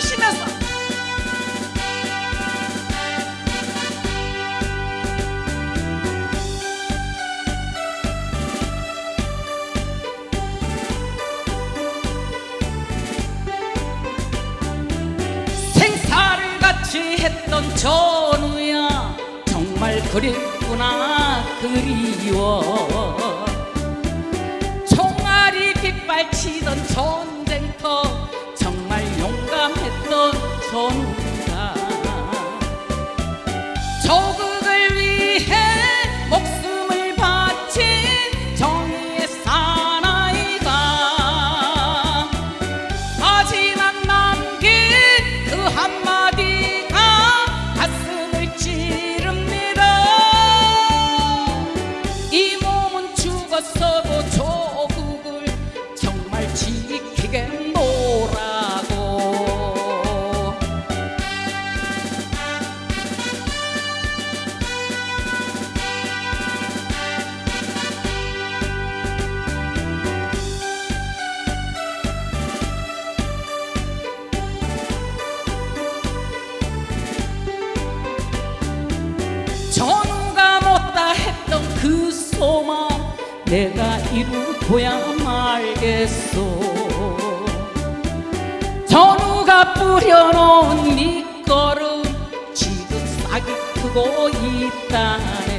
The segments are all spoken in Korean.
치시면서. 생사를 같이 했던 전우야 정말 그립구나 그리워. 총알이 빗발치던 전 소망 내가 이루고야 말겠소. 전우가 뿌려놓은 밑거름 지금 싹이 크고 있다네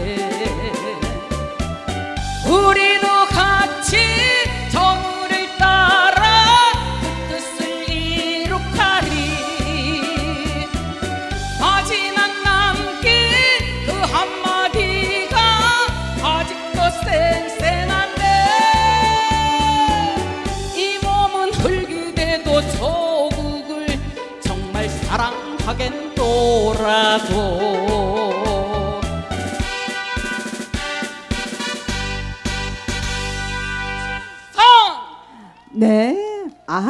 사랑하겠노라고 성! 네.